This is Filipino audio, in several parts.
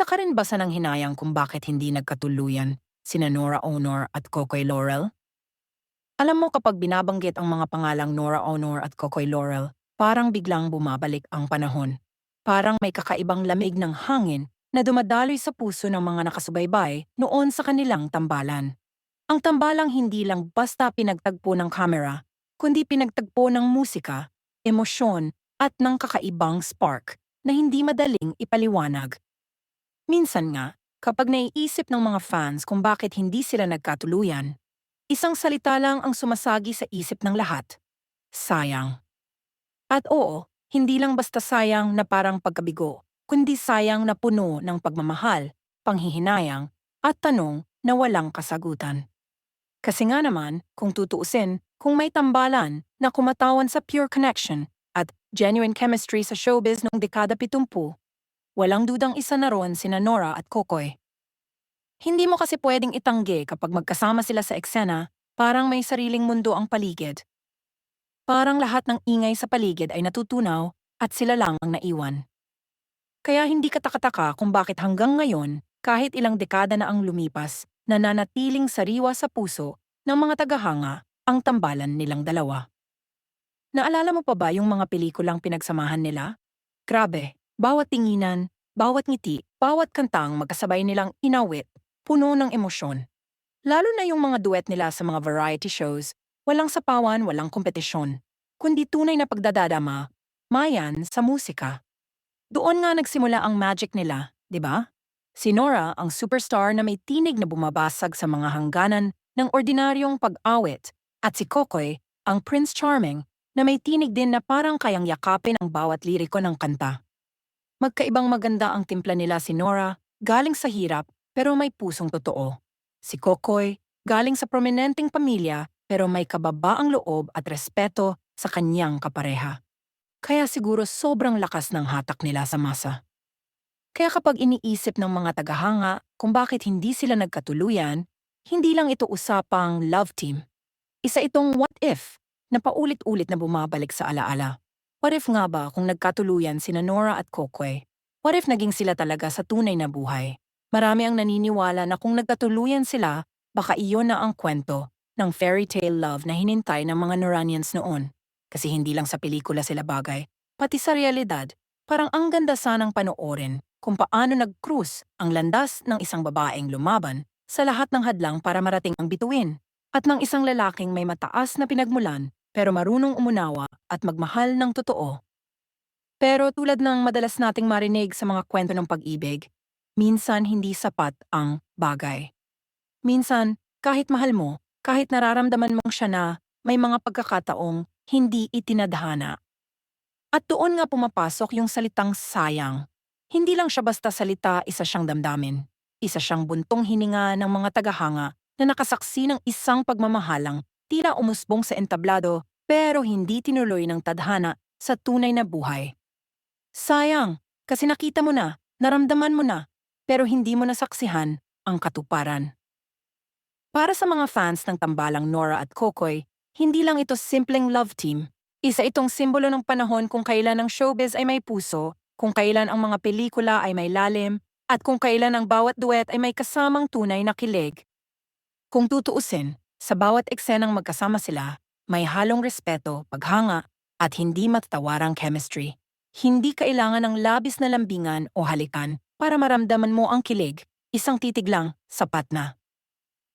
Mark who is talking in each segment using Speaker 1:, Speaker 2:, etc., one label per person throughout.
Speaker 1: Isa ka rin ba sa nang hinayang kung bakit hindi nagkatuluyan sina Nora Honor at Kokoy Laurel? Alam mo kapag binabanggit ang mga pangalang Nora Honor at Kokoy Laurel, parang biglang bumabalik ang panahon. Parang may kakaibang lamig ng hangin na dumadaloy sa puso ng mga nakasubaybay noon sa kanilang tambalan. Ang tambalang hindi lang basta pinagtagpo ng kamera, kundi pinagtagpo ng musika, emosyon, at ng kakaibang spark na hindi madaling ipaliwanag. Minsan nga, kapag naiisip ng mga fans kung bakit hindi sila nagkatuluyan, isang salita lang ang sumasagi sa isip ng lahat. Sayang. At oo, hindi lang basta sayang na parang pagkabigo, kundi sayang na puno ng pagmamahal, panghihinayang, at tanong na walang kasagutan. Kasi nga naman, kung tutuusin, kung may tambalan na kumatawan sa pure connection at genuine chemistry sa showbiz noong dekada 70, walang dudang isa na ron sina Nora at Kokoy. Hindi mo kasi pwedeng itanggi kapag magkasama sila sa eksena, parang may sariling mundo ang paligid. Parang lahat ng ingay sa paligid ay natutunaw at sila lang ang naiwan. Kaya hindi katakataka kung bakit hanggang ngayon, kahit ilang dekada na ang lumipas, nananatiling sariwa sa puso ng mga tagahanga ang tambalan nilang dalawa. Naalala mo pa ba yung mga pelikulang pinagsamahan nila? Grabe, bawat tinginan, bawat ngiti, bawat kantang magkasabay nilang inawit, puno ng emosyon. Lalo na yung mga duet nila sa mga variety shows, walang sapawan, walang kompetisyon, kundi tunay na pagdadadama, mayan sa musika. Doon nga nagsimula ang magic nila, di ba? Si Nora ang superstar na may tinig na bumabasag sa mga hangganan ng ordinaryong pag-awit at si Kokoy ang Prince Charming na may tinig din na parang kayang yakapin ang bawat liriko ng kanta. Magkaibang maganda ang timpla nila si Nora, galing sa hirap pero may pusong totoo. Si Kokoy, galing sa prominenteng pamilya pero may kababaang loob at respeto sa kanyang kapareha. Kaya siguro sobrang lakas ng hatak nila sa masa. Kaya kapag iniisip ng mga tagahanga kung bakit hindi sila nagkatuluyan, hindi lang ito usapang love team. Isa itong what if na paulit-ulit na bumabalik sa alaala. What if nga ba kung nagkatuluyan sina Nora at Kokoy? What if naging sila talaga sa tunay na buhay? Marami ang naniniwala na kung nagkatuluyan sila, baka iyon na ang kwento ng fairy tale love na hinintay ng mga Noranians noon. Kasi hindi lang sa pelikula sila bagay, pati sa realidad, parang ang ganda sanang panoorin kung paano nag-cruise ang landas ng isang babaeng lumaban sa lahat ng hadlang para marating ang bituin, at ng isang lalaking may mataas na pinagmulan pero marunong umunawa at magmahal ng totoo. Pero tulad ng madalas nating marinig sa mga kwento ng pag-ibig, minsan hindi sapat ang bagay. Minsan, kahit mahal mo, kahit nararamdaman mong siya na, may mga pagkakataong hindi itinadhana. At doon nga pumapasok yung salitang sayang. Hindi lang siya basta salita, isa siyang damdamin. Isa siyang buntong hininga ng mga tagahanga na nakasaksi ng isang pagmamahalang tila umusbong sa entablado pero hindi tinuloy ng tadhana sa tunay na buhay. Sayang, kasi nakita mo na, naramdaman mo na, pero hindi mo nasaksihan ang katuparan. Para sa mga fans ng tambalang Nora at Kokoy, hindi lang ito simpleng love team. Isa itong simbolo ng panahon kung kailan ang showbiz ay may puso, kung kailan ang mga pelikula ay may lalim, at kung kailan ang bawat duet ay may kasamang tunay na kilig. Kung tutuusin, sa bawat eksenang magkasama sila, may halong respeto, paghanga, at hindi matatawarang chemistry. Hindi kailangan ng labis na lambingan o halikan para maramdaman mo ang kilig. Isang titig lang, sapat na.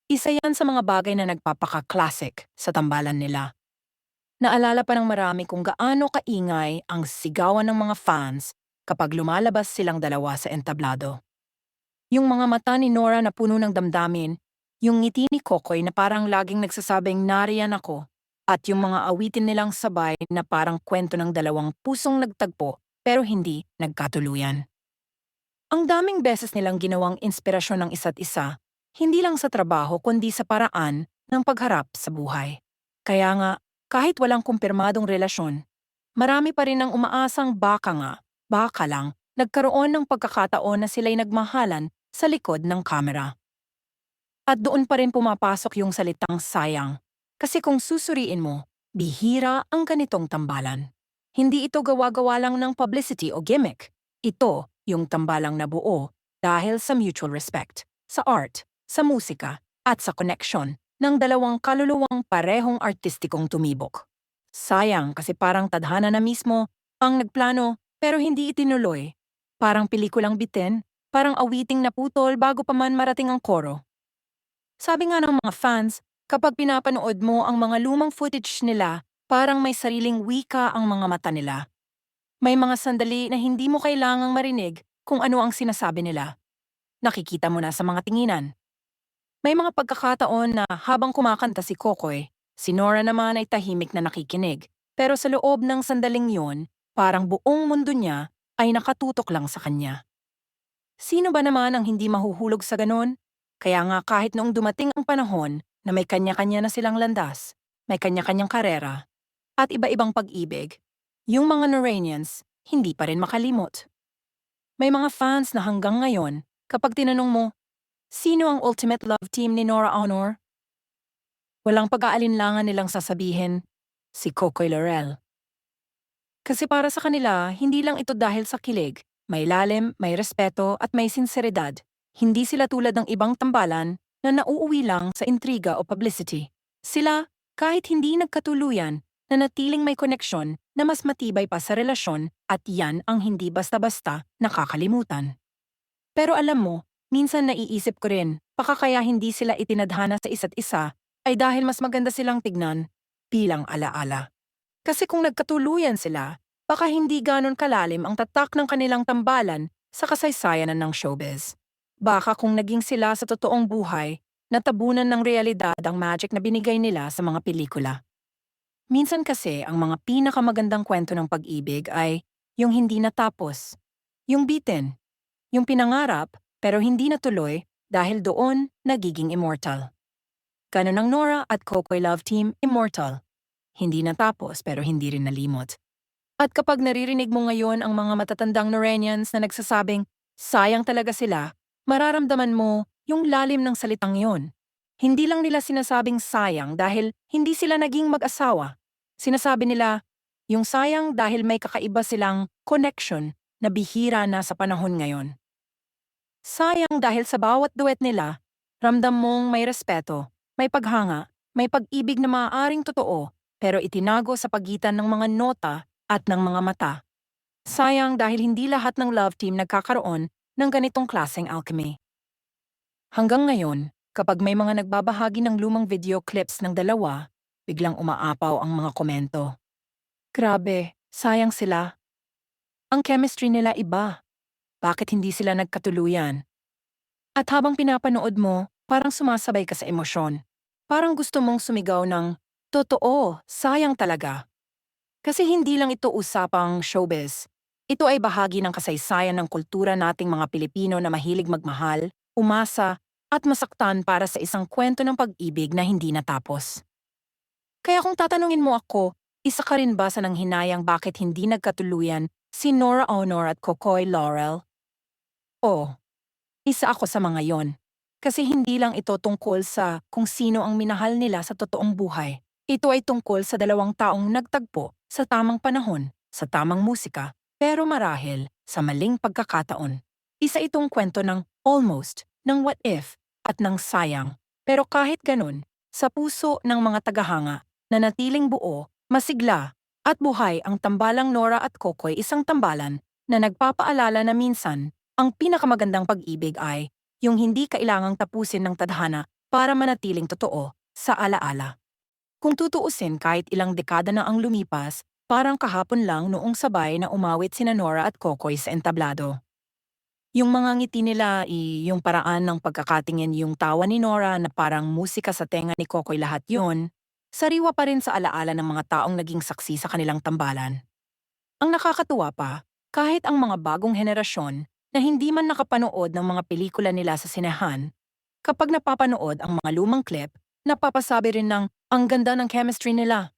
Speaker 1: Isa yan sa mga bagay na nagpapaka-classic sa tambalan nila. Naalala pa ng marami kung gaano kaingay ang sigawan ng mga fans kapag lumalabas silang dalawa sa entablado. Yung mga mata ni Nora na puno ng damdamin, yung ngiti ni Kokoy na parang laging nagsasabing nariyan ako, at yung mga awitin nilang sabay na parang kwento ng dalawang pusong nagtagpo pero hindi nagkatuluyan. Ang daming beses nilang ginawang inspirasyon ng isa't isa hindi lang sa trabaho kundi sa paraan ng pagharap sa buhay. Kaya nga, kahit walang kumpirmadong relasyon, marami pa rin ang umaasang baka nga, baka lang, nagkaroon ng pagkakataon na sila'y nagmahalan sa likod ng kamera. At doon pa rin pumapasok yung salitang sayang. Kasi kung susuriin mo, bihira ang ganitong tambalan. Hindi ito gawa-gawa lang ng publicity o gimmick. Ito yung tambalang na buo dahil sa mutual respect, sa art, sa musika, at sa connection ng dalawang kaluluwang parehong artistikong tumibok. Sayang kasi parang tadhana na mismo ang nagplano pero hindi itinuloy. Parang pelikulang bitin, parang awiting naputol bago pa man marating ang koro. Sabi nga ng mga fans, kapag pinapanood mo ang mga lumang footage nila, parang may sariling wika ang mga mata nila. May mga sandali na hindi mo kailangang marinig kung ano ang sinasabi nila. Nakikita mo na sa mga tinginan. May mga pagkakataon na habang kumakanta si Kokoy, si Nora naman ay tahimik na nakikinig. Pero sa loob ng sandaling yon, parang buong mundo niya ay nakatutok lang sa kanya. Sino ba naman ang hindi mahuhulog sa ganon? Kaya nga kahit noong dumating ang panahon na may kanya-kanya na silang landas, may kanya-kanyang karera, at iba-ibang pag-ibig, yung mga Noranians hindi pa rin makalimot. May mga fans na hanggang ngayon, kapag tinanong mo, sino ang ultimate love team ni Nora Honor? Walang pag-aalinlangan nilang sasabihin, si Cocoy Laurel. Kasi para sa kanila, hindi lang ito dahil sa kilig, may lalim, may respeto at may sinseridad. Hindi sila tulad ng ibang tambalan na nauuwi lang sa intriga o publicity. Sila, kahit hindi nagkatuluyan, na natiling may koneksyon na mas matibay pa sa relasyon at yan ang hindi basta-basta nakakalimutan. Pero alam mo, minsan naiisip ko rin, baka kaya hindi sila itinadhana sa isa't isa ay dahil mas maganda silang tignan bilang alaala. Kasi kung nagkatuluyan sila, baka hindi ganon kalalim ang tatak ng kanilang tambalan sa kasaysayan ng showbiz. Baka kung naging sila sa totoong buhay, natabunan ng realidad ang magic na binigay nila sa mga pelikula. Minsan kasi ang mga pinakamagandang kwento ng pag-ibig ay yung hindi natapos, yung bitin, yung pinangarap pero hindi natuloy dahil doon nagiging immortal. Ganon ang Nora at Kokoy Love Team immortal. Hindi natapos pero hindi rin nalimot. At kapag naririnig mo ngayon ang mga matatandang Norenians na nagsasabing, sayang talaga sila, mararamdaman mo yung lalim ng salitang yon. Hindi lang nila sinasabing sayang dahil hindi sila naging mag-asawa. Sinasabi nila, yung sayang dahil may kakaiba silang connection na bihira na sa panahon ngayon. Sayang dahil sa bawat duet nila, ramdam mong may respeto, may paghanga, may pag-ibig na maaaring totoo pero itinago sa pagitan ng mga nota at ng mga mata. Sayang dahil hindi lahat ng love team nagkakaroon ng ganitong klaseng alchemy. Hanggang ngayon, kapag may mga nagbabahagi ng lumang video clips ng dalawa, biglang umaapaw ang mga komento. Grabe, sayang sila. Ang chemistry nila iba. Bakit hindi sila nagkatuluyan? At habang pinapanood mo, parang sumasabay ka sa emosyon. Parang gusto mong sumigaw ng, Totoo, sayang talaga. Kasi hindi lang ito usapang showbiz. Ito ay bahagi ng kasaysayan ng kultura nating mga Pilipino na mahilig magmahal, umasa, at masaktan para sa isang kwento ng pag-ibig na hindi natapos. Kaya kung tatanungin mo ako, isa ka rin ba sa nanghinayang bakit hindi nagkatuluyan si Nora Honor at Kokoy Laurel? Oo, isa ako sa mga yon. Kasi hindi lang ito tungkol sa kung sino ang minahal nila sa totoong buhay. Ito ay tungkol sa dalawang taong nagtagpo sa tamang panahon, sa tamang musika, pero marahil sa maling pagkakataon. Isa itong kwento ng almost, ng what if, at ng sayang. Pero kahit ganun, sa puso ng mga tagahanga na natiling buo, masigla, at buhay ang tambalang Nora at Kokoy isang tambalan na nagpapaalala na minsan, ang pinakamagandang pag-ibig ay yung hindi kailangang tapusin ng tadhana para manatiling totoo sa alaala. Kung tutuusin kahit ilang dekada na ang lumipas, parang kahapon lang noong sabay na umawit sina Nora at Kokoy sa entablado. Yung mga ngiti nila, i, yung paraan ng pagkakatingin yung tawa ni Nora na parang musika sa tenga ni Kokoy lahat yon, sariwa pa rin sa alaala ng mga taong naging saksi sa kanilang tambalan. Ang nakakatuwa pa, kahit ang mga bagong henerasyon na hindi man nakapanood ng mga pelikula nila sa sinehan, kapag napapanood ang mga lumang clip, napapasabi rin ng ang ganda ng chemistry nila.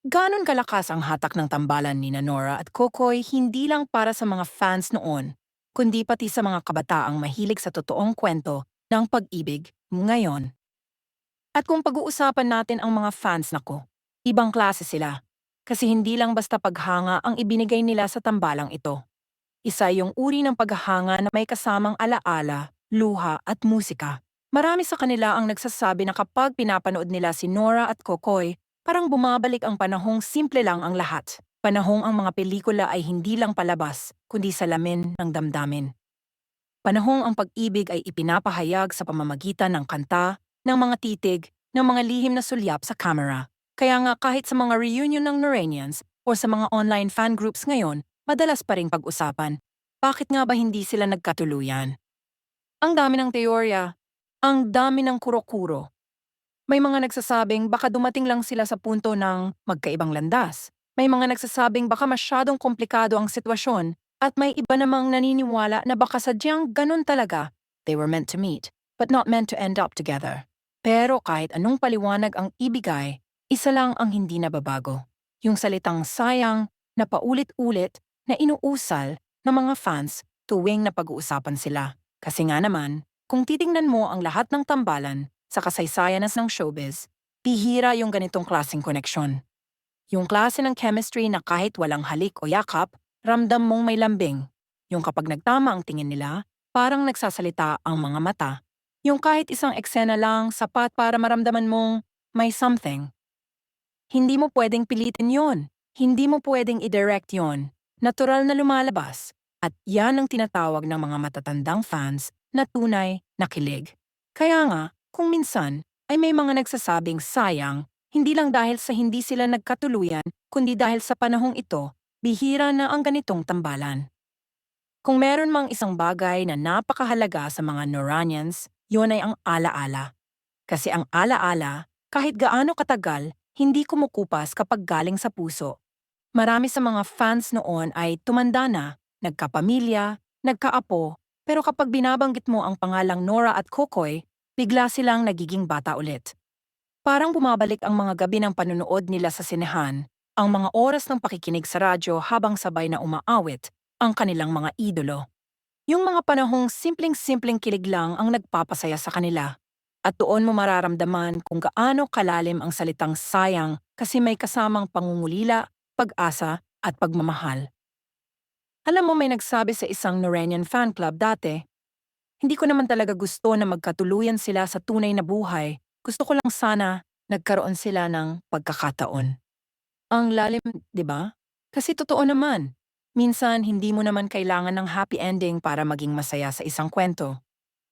Speaker 1: Ganon kalakas ang hatak ng tambalan ni Nora at Kokoy hindi lang para sa mga fans noon, kundi pati sa mga kabataang mahilig sa totoong kwento ng pag-ibig ngayon. At kung pag-uusapan natin ang mga fans nako, ibang klase sila. Kasi hindi lang basta paghanga ang ibinigay nila sa tambalang ito. Isa yung uri ng paghahanga na may kasamang alaala, luha at musika. Marami sa kanila ang nagsasabi na kapag pinapanood nila si Nora at Kokoy, parang bumabalik ang panahong simple lang ang lahat. Panahong ang mga pelikula ay hindi lang palabas, kundi salamin ng damdamin. Panahong ang pag-ibig ay ipinapahayag sa pamamagitan ng kanta, ng mga titig, ng mga lihim na sulyap sa camera. Kaya nga kahit sa mga reunion ng Noranians o sa mga online fan groups ngayon, madalas pa ring pag-usapan. Bakit nga ba hindi sila nagkatuluyan? Ang dami ng teorya, ang dami ng kuro-kuro. May mga nagsasabing baka dumating lang sila sa punto ng magkaibang landas. May mga nagsasabing baka masyadong komplikado ang sitwasyon at may iba namang naniniwala na baka sadyang ganun talaga. They were meant to meet, but not meant to end up together. Pero kahit anong paliwanag ang ibigay, isa lang ang hindi nababago. Yung salitang sayang na paulit-ulit na inuusal ng mga fans tuwing napag-uusapan sila. Kasi nga naman, kung titingnan mo ang lahat ng tambalan sa kasaysayan ng showbiz, bihira yung ganitong klaseng koneksyon. Yung klase ng chemistry na kahit walang halik o yakap, ramdam mong may lambing. Yung kapag nagtama ang tingin nila, parang nagsasalita ang mga mata. Yung kahit isang eksena lang sapat para maramdaman mong may something. Hindi mo pwedeng pilitin yon. Hindi mo pwedeng i-direct yon. Natural na lumalabas. At yan ang tinatawag ng mga matatandang fans na tunay na kilig. Kaya nga, kung minsan ay may mga nagsasabing sayang, hindi lang dahil sa hindi sila nagkatuluyan, kundi dahil sa panahong ito, bihira na ang ganitong tambalan. Kung meron mang isang bagay na napakahalaga sa mga Noranians, yun ay ang alaala. Kasi ang alaala, kahit gaano katagal, hindi kumukupas kapag galing sa puso. Marami sa mga fans noon ay tumanda na, nagkapamilya, nagkaapo, pero kapag binabanggit mo ang pangalang Nora at Kokoy, bigla silang nagiging bata ulit. Parang bumabalik ang mga gabi ng panunood nila sa sinehan, ang mga oras ng pakikinig sa radyo habang sabay na umaawit ang kanilang mga idolo. Yung mga panahong simpleng-simpleng kilig lang ang nagpapasaya sa kanila. At doon mo mararamdaman kung gaano kalalim ang salitang sayang kasi may kasamang pangungulila, pag-asa at pagmamahal. Alam mo may nagsabi sa isang Norenian fan club dati, hindi ko naman talaga gusto na magkatuluyan sila sa tunay na buhay. Gusto ko lang sana nagkaroon sila ng pagkakataon. Ang lalim, di ba? Kasi totoo naman. Minsan, hindi mo naman kailangan ng happy ending para maging masaya sa isang kwento.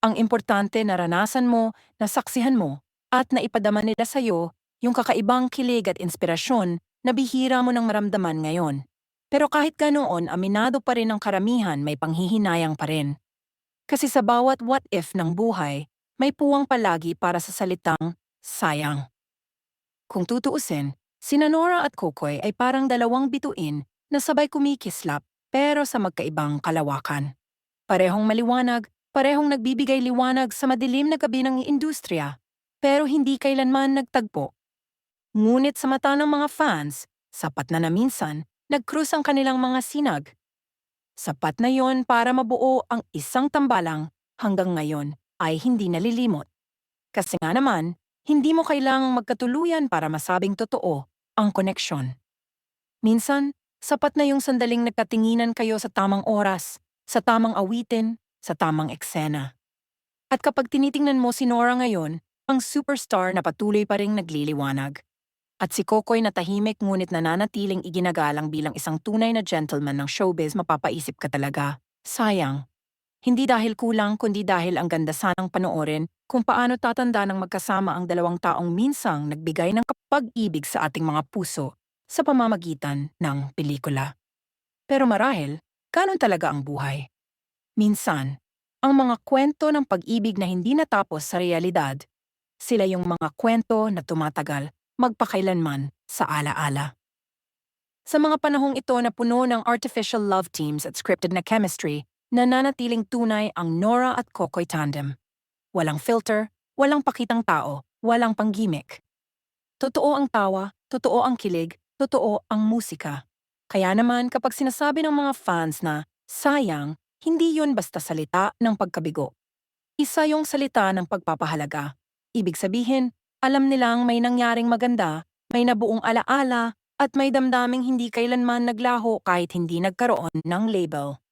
Speaker 1: Ang importante naranasan mo, nasaksihan mo, at naipadama nila sa'yo yung kakaibang kilig at inspirasyon na bihira mo nang maramdaman ngayon. Pero kahit ganoon, aminado pa rin ang karamihan may panghihinayang pa rin. Kasi sa bawat what if ng buhay, may puwang palagi para sa salitang sayang. Kung tutuusin, sina Nora at Kokoy ay parang dalawang bituin na sabay kumikislap pero sa magkaibang kalawakan. Parehong maliwanag, parehong nagbibigay liwanag sa madilim na gabi ng industriya, pero hindi kailanman nagtagpo. Ngunit sa mata ng mga fans, sapat na na minsan, nagkrus ang kanilang mga sinag. Sapat na yon para mabuo ang isang tambalang hanggang ngayon ay hindi nalilimot. Kasi nga naman, hindi mo kailangang magkatuluyan para masabing totoo ang koneksyon. Minsan, sapat na yung sandaling nagkatinginan kayo sa tamang oras, sa tamang awitin, sa tamang eksena. At kapag tinitingnan mo si Nora ngayon, ang superstar na patuloy pa ring nagliliwanag. At si Kokoy na tahimik ngunit nananatiling iginagalang bilang isang tunay na gentleman ng showbiz mapapaisip ka talaga. Sayang. Hindi dahil kulang kundi dahil ang ganda sanang panoorin kung paano tatanda ng magkasama ang dalawang taong minsang nagbigay ng kapag-ibig sa ating mga puso sa pamamagitan ng pelikula. Pero marahil, ganon talaga ang buhay. Minsan, ang mga kwento ng pag-ibig na hindi natapos sa realidad, sila yung mga kwento na tumatagal magpakailanman sa alaala. Sa mga panahong ito na puno ng artificial love teams at scripted na chemistry, nananatiling tunay ang Nora at Kokoy tandem. Walang filter, walang pakitang tao, walang panggimik. Totoo ang tawa, totoo ang kilig, totoo ang musika. Kaya naman kapag sinasabi ng mga fans na, sayang, hindi yun basta salita ng pagkabigo. Isa yung salita ng pagpapahalaga. Ibig sabihin, alam nilang may nangyaring maganda, may nabuong alaala, at may damdaming hindi kailanman naglaho kahit hindi nagkaroon ng label.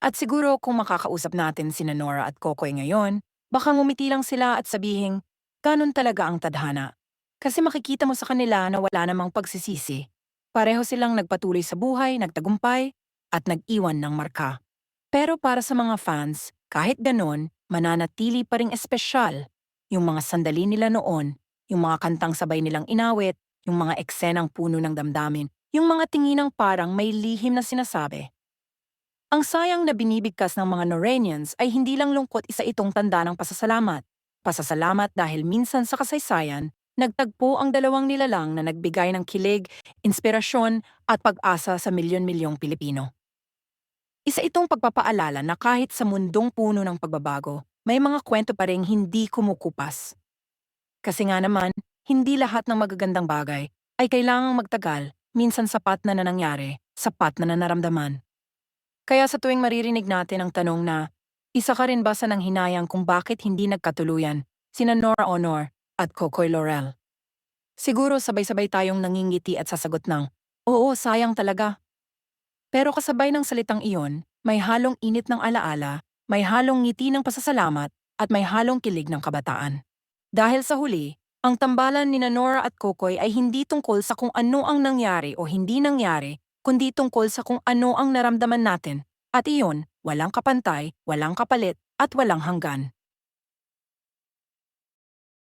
Speaker 1: At siguro kung makakausap natin si Nora at Kokoy ngayon, baka ngumiti lang sila at sabihing, ganun talaga ang tadhana. Kasi makikita mo sa kanila na wala namang pagsisisi. Pareho silang nagpatuloy sa buhay, nagtagumpay, at nag-iwan ng marka. Pero para sa mga fans, kahit ganon, mananatili pa ring espesyal. Yung mga sandali nila noon, yung mga kantang sabay nilang inawit, yung mga eksenang puno ng damdamin, yung mga tinginang parang may lihim na sinasabi. Ang sayang na binibigkas ng mga Norenians ay hindi lang lungkot isa itong tanda ng pasasalamat. Pasasalamat dahil minsan sa kasaysayan, nagtagpo ang dalawang nilalang na nagbigay ng kilig, inspirasyon at pag-asa sa milyon-milyong Pilipino. Isa itong pagpapaalala na kahit sa mundong puno ng pagbabago, may mga kwento pa rin hindi kumukupas. Kasi nga naman, hindi lahat ng magagandang bagay ay kailangang magtagal, minsan sapat na na nangyari, sapat na na naramdaman. Kaya sa tuwing maririnig natin ang tanong na, isa ka rin ba sa nanghinayang kung bakit hindi nagkatuluyan, sina Nora Honor at Kokoy Laurel? Siguro sabay-sabay tayong nangingiti at sasagot ng, oo, sayang talaga. Pero kasabay ng salitang iyon, may halong init ng alaala, may halong ngiti ng pasasalamat, at may halong kilig ng kabataan. Dahil sa huli, ang tambalan ni Nora at Kokoy ay hindi tungkol sa kung ano ang nangyari o hindi nangyari, kundi tungkol sa kung ano ang naramdaman natin. At iyon, walang kapantay, walang kapalit, at walang hanggan.